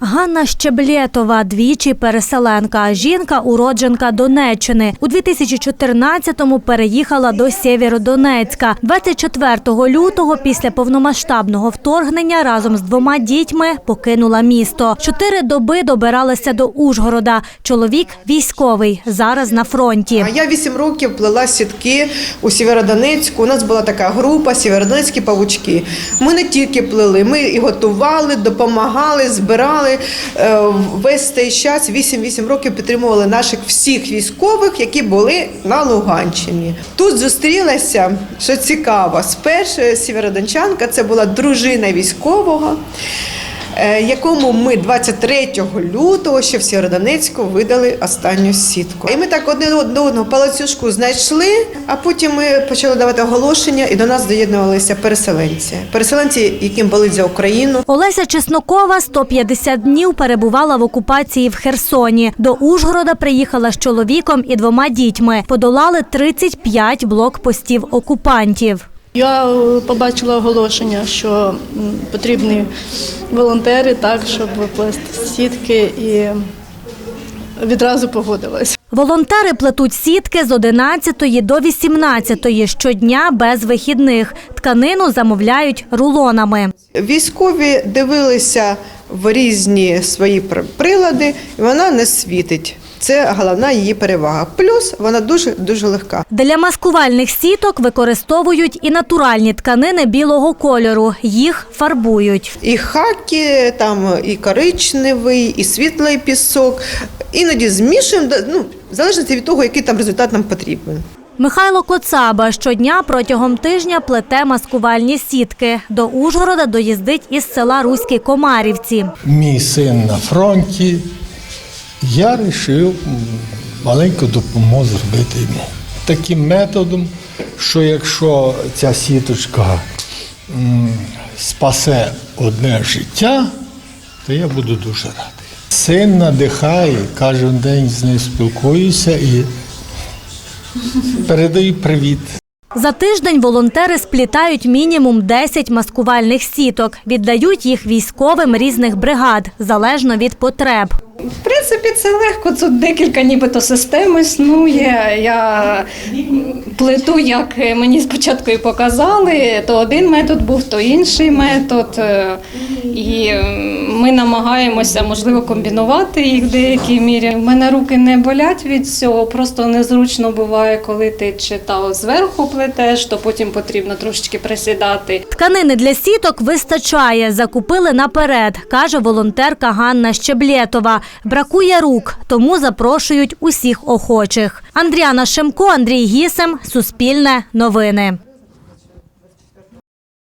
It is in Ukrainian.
Ганна Щеблєтова, двічі переселенка. Жінка уродженка Донеччини. У 2014-му переїхала до Сєвєродонецька. 24 лютого після повномасштабного вторгнення разом з двома дітьми покинула місто. Чотири доби добиралася до Ужгорода. Чоловік військовий, зараз на фронті. Я 8 років плела сітки у Сєвєродонецьку. У нас була така група Сєвєродонецькі павучки. Ми не тільки плели, ми і готували, допомагали, збирали. Е, Весь цей час 8-8 років підтримували наших всіх військових, які були на Луганщині. Тут зустрілася, що цікаво, спершу сєвєродончанка, це була дружина військового. Е, Якому ми 23 лютого ще в Сєвєродонецьку видали останню сітку. І ми так один одного палацюшку знайшли, а потім ми почали давати оголошення, і до нас доєднувалися переселенці. Переселенці, яким болить за Україну. Олеся Чеснокова 150 днів перебувала в окупації в Херсоні. До Ужгорода приїхала з чоловіком і двома дітьми. Подолали 35 блокпостів окупантів. Я е, побачила оголошення, що потрібні волонтери, так, щоб плести сітки і відразу погодилась. Волонтери плетуть сітки з 11 до 18 щодня без вихідних. Тканину замовляють рулонами. Військові дивилися в різні свої прилади, і вона не світить. Це головна її перевага. Плюс вона дуже дуже легка. Для маскувальних сіток використовують і натуральні тканини білого кольору. Їх фарбують. І хаки, там і коричневий, і світлий пісок. Іноді змішуємо, ну, в залежності від того, який там результат нам потрібен. Михайло Коцаба щодня протягом тижня плете маскувальні сітки. До Ужгорода доїздить із села Руські Комарівці. Мій син на фронті. Я вирішив маленьку допомогу зробити йому. Таким методом, що якщо ця сіточка спасе одне життя, то я буду дуже радий. Син надихає, кожен день з ним спілкуюся і передаю привіт. За тиждень волонтери сплітають мінімум 10 маскувальних сіток. Віддають їх військовим різних бригад, залежно від потреб. В принципі, це легко. Тут декілька нібито систем існує. Я плету, як мені спочатку і показали. То один метод був, то інший метод. Е, І ми намагаємося, можливо, комбінувати їх в деякій мірі. У мене руки не болять від цього, просто незручно буває, коли ти чи та зверху плетеш, то потім потрібно трошечки присідати. Тканини для сіток вистачає. Закупили наперед, каже волонтерка Ганна Щеблєтова. Бракує рук, тому запрошують усіх охочих. Андріана Шемко, Андрій Гісем, Суспільне новини.